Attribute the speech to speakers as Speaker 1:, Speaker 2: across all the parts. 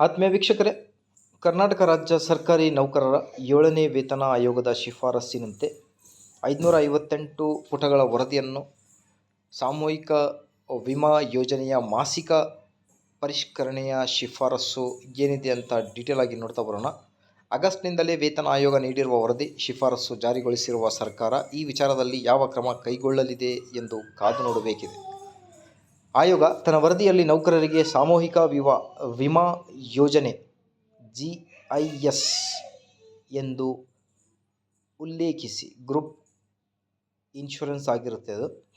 Speaker 1: ಆತ್ಮೀಯ ವೀಕ್ಷಕರೇ, ಕರ್ನಾಟಕ ರಾಜ್ಯ ಸರ್ಕಾರಿ ನೌಕರರ ಏಳನೇ ವೇತನ ಆಯೋಗದ ಶಿಫಾರಸ್ಸಿನಂತೆ ಐದುನೂರ ಐವತ್ತೆಂಟು ಪುಟಗಳ ವರದಿಯನ್ನು ಸಾಮೂಹಿಕ ವಿಮಾ ಯೋಜನೆಯ ಮಾಸಿಕ ಪರಿಷ್ಕರಣೆಯ ಶಿಫಾರಸ್ಸು ಏನಿದೆ ಅಂತ ಡೀಟೇಲ್ ಆಗಿ ನೋಡ್ತಾ ಬರೋಣ. ಆಗಸ್ಟ್ನಿಂದಲೇ ವೇತನ ಆಯೋಗ ನೀಡಿರುವ ವರದಿ ಶಿಫಾರಸ್ಸು ಜಾರಿಗೊಳಿಸಿರುವ ಸರ್ಕಾರ ಈ ವಿಚಾರದಲ್ಲಿ ಯಾವ ಕ್ರಮ ಕೈಗೊಳ್ಳಲಿದೆ ಎಂದು ಕಾದು ನೋಡಬೇಕಿದೆ. ಆಯೋಗ ತನ್ನ ವರದಿಯಲ್ಲಿ ನೌಕರರಿಗೆ ಸಾಮೂಹಿಕ ವಿವಾ, ವಿಮಾ ಯೋಜನೆ, ಜಿ ಐ ಎಸ್ ಎಂದು ಉಲ್ಲೇಖಿಸಿ ಗ್ರೂಪ್ ಇನ್ಶೂರೆನ್ಸ್ ಆಗಿರುತ್ತೆ ಅದು.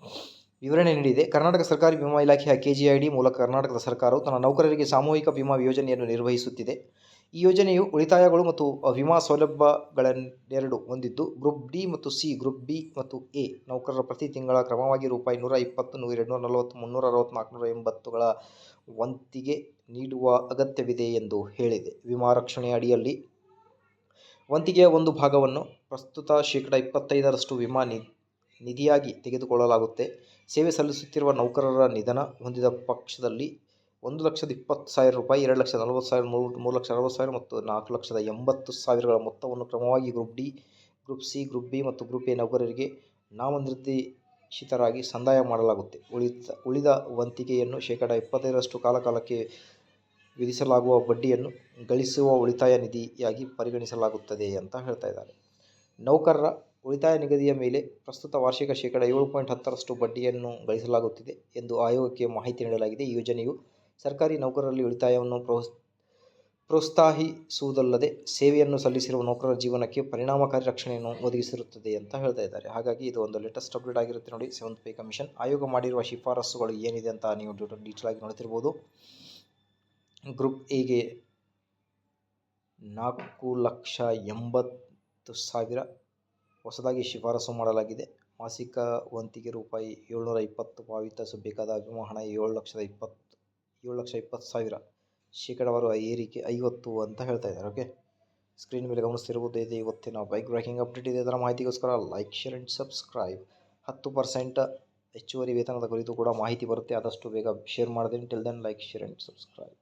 Speaker 1: ವಿವರಣೆ ನೀಡಿದೆ. ಕರ್ನಾಟಕ ಸರ್ಕಾರಿ ವಿಮಾ ಇಲಾಖೆಯ ಕೆ ಜಿ ಐ ಡಿ ಮೂಲಕ ಕರ್ನಾಟಕದ ಸರ್ಕಾರವು ತನ್ನ ನೌಕರರಿಗೆ ಸಾಮೂಹಿಕ ವಿಮಾ ಯೋಜನೆಯನ್ನು ನಿರ್ವಹಿಸುತ್ತಿದೆ. ಈ ಯೋಜನೆಯು ಉಳಿತಾಯಗಳು ಮತ್ತು ವಿಮಾ ಸೌಲಭ್ಯಗಳನ್ನೆರಡು ಹೊಂದಿದ್ದು, ಗ್ರೂಪ್ ಡಿ ಮತ್ತು ಸಿ, ಗ್ರೂಪ್ ಬಿ ಮತ್ತು ಎ ನೌಕರರ ಪ್ರತಿ ತಿಂಗಳ ಕ್ರಮವಾಗಿ ರೂಪಾಯಿ ನೂರ ಇಪ್ಪತ್ತು ನೂರ ಎರಡುನೂರ ನಲವತ್ತು, ಮುನ್ನೂರ ಅರವತ್ತು ನಾಲ್ಕುನೂರ ಎಂಬತ್ತುಗಳ ವಂತಿಗೆ ನೀಡುವ ಅಗತ್ಯವಿದೆ ಎಂದು ಹೇಳಿದೆ. ವಿಮಾ ರಕ್ಷಣೆಯ ಅಡಿಯಲ್ಲಿ ವಂತಿಗೆಯ ಒಂದು ಭಾಗವನ್ನು ಪ್ರಸ್ತುತ ಶೇಕಡ ಇಪ್ಪತ್ತೈದರಷ್ಟು ವಿಮಾ ನಿಧಿಯಾಗಿ ತೆಗೆದುಕೊಳ್ಳಲಾಗುತ್ತೆ. ಸೇವೆ ಸಲ್ಲಿಸುತ್ತಿರುವ ನೌಕರರ ನಿಧನ ಹೊಂದಿದ ಪಕ್ಷದಲ್ಲಿ ಒಂದು ಲಕ್ಷದ ಇಪ್ಪತ್ತು ಸಾವಿರ ರೂಪಾಯಿ, ಎರಡು ಲಕ್ಷದ ನಲವತ್ತು ಸಾವಿರ, ಮೂರು ಮೂರು ಲಕ್ಷ ಅರವತ್ತು ಸಾವಿರ ಮತ್ತು ನಾಲ್ಕು ಲಕ್ಷದ ಎಂಬತ್ತು ಸಾವಿರಗಳ ಮೊತ್ತವನ್ನು ಕ್ರಮವಾಗಿ group D, group C, group B ಮತ್ತು ಗ್ರೂಪ್ ಎ ನೌಕರರಿಗೆ ನಾಮನಿರ್ದೇಶಿತರಾಗಿ ಸಂದಾಯ ಮಾಡಲಾಗುತ್ತೆ. ಉಳಿದ ಉಳಿದ ವಂತಿಕೆಯನ್ನು ಶೇಕಡಾ ಇಪ್ಪತ್ತೈದರಷ್ಟು ಕಾಲಕಾಲಕ್ಕೆ ವಿಧಿಸಲಾಗುವ ಬಡ್ಡಿಯನ್ನು ಗಳಿಸುವ ಉಳಿತಾಯ ನಿಧಿಯಾಗಿ ಪರಿಗಣಿಸಲಾಗುತ್ತದೆ ಅಂತ ಹೇಳ್ತಾ ಇದ್ದಾರೆ. ನೌಕರರ ಉಳಿತಾಯ ನಿಗದಿಯ ಮೇಲೆ ಪ್ರಸ್ತುತ ವಾರ್ಷಿಕ ಶೇಕಡ ಏಳು ಪಾಯಿಂಟ್ ಹತ್ತರಷ್ಟು ಬಡ್ಡಿಯನ್ನು ಗಳಿಸಲಾಗುತ್ತಿದೆ ಎಂದು ಆಯೋಗಕ್ಕೆ ಮಾಹಿತಿ ನೀಡಲಾಗಿದೆ. ಈ ಯೋಜನೆಯು ಸರ್ಕಾರಿ ನೌಕರರಲ್ಲಿ ಉಳಿತಾಯವನ್ನು ಪ್ರೋಸ್, ಪ್ರೋತ್ಸಾಹಿಸುವುದಲ್ಲದೆ ಸೇವೆಯನ್ನು ಸಲ್ಲಿಸಿರುವ ನೌಕರರ ಜೀವನಕ್ಕೆ ಪರಿಣಾಮಕಾರಿ ರಕ್ಷಣೆಯನ್ನು ಒದಗಿಸಿರುತ್ತದೆ ಅಂತ ಹೇಳ್ತಾ ಇದ್ದಾರೆ. ಹಾಗಾಗಿ ಇದು ಒಂದು ಲೇಟೆಸ್ಟ್ ಅಪ್ಡೇಟ್ ಆಗಿರುತ್ತೆ ನೋಡಿ. ಸೆವೆಂತ್ ಪೇ ಕಮಿಷನ್ ಆಯೋಗ ಮಾಡಿರುವ ಶಿಫಾರಸುಗಳು ಏನಿದೆ ಅಂತ ನೀವು ಡೀಟೇಲ್ ಆಗಿ ನೋಡ್ತಿರ್ಬೋದು. ಗ್ರೂಪ್ ಎಗೆ ನಾಲ್ಕು ಲಕ್ಷ ಎಂಬತ್ತು ಸಾವಿರ ಹೊಸದಾಗಿ ಶಿಫಾರಸು ಮಾಡಲಾಗಿದೆ. ಮಾಸಿಕ ವಂತಿಗೆ ರೂಪಾಯಿ ಏಳ್ನೂರ ಇಪ್ಪತ್ತು ಪಾವತಿಸಬೇಕಾದ ಹಣ ಏಳು ಲಕ್ಷದ ಇಪ್ಪತ್ತು ಏಳು ಲಕ್ಷ ಇಪ್ಪತ್ತು ಸಾವಿರ. ಶೇಕಡಾವಾರು ಏರಿಕೆ ಐವತ್ತು ಅಂತ ಹೇಳ್ತಾ ಇದ್ದಾರೆ ಓಕೆ ಸ್ಕ್ರೀನ್ ಮೇಲೆ ಗಮನಿಸ್ತಿರ್ಬೋದು ಇದೆ ಇವತ್ತಿನ ಬೈಕ್ ಬ್ರೇಕಿಂಗ್ ಅಪ್ಡೇಟ್ ಇದೆ. ಅದರ ಮಾಹಿತಿಗೋಸ್ಕರ ಲೈಕ್ ಶೇರ್ ಆ್ಯಂಡ್ ಸಬ್ಸ್ಕ್ರೈಬ್ ಹತ್ತು ಪರ್ಸೆಂಟ್ ಹೆಚ್ಚುವರಿ ವೇತನದ ಕುರಿತು ಕೂಡ ಮಾಹಿತಿ ಬರುತ್ತೆ. ಆದಷ್ಟು ಬೇಗ ಶೇರ್ ಮಾಡಿದ್ದೀನಿ till then like share and subscribe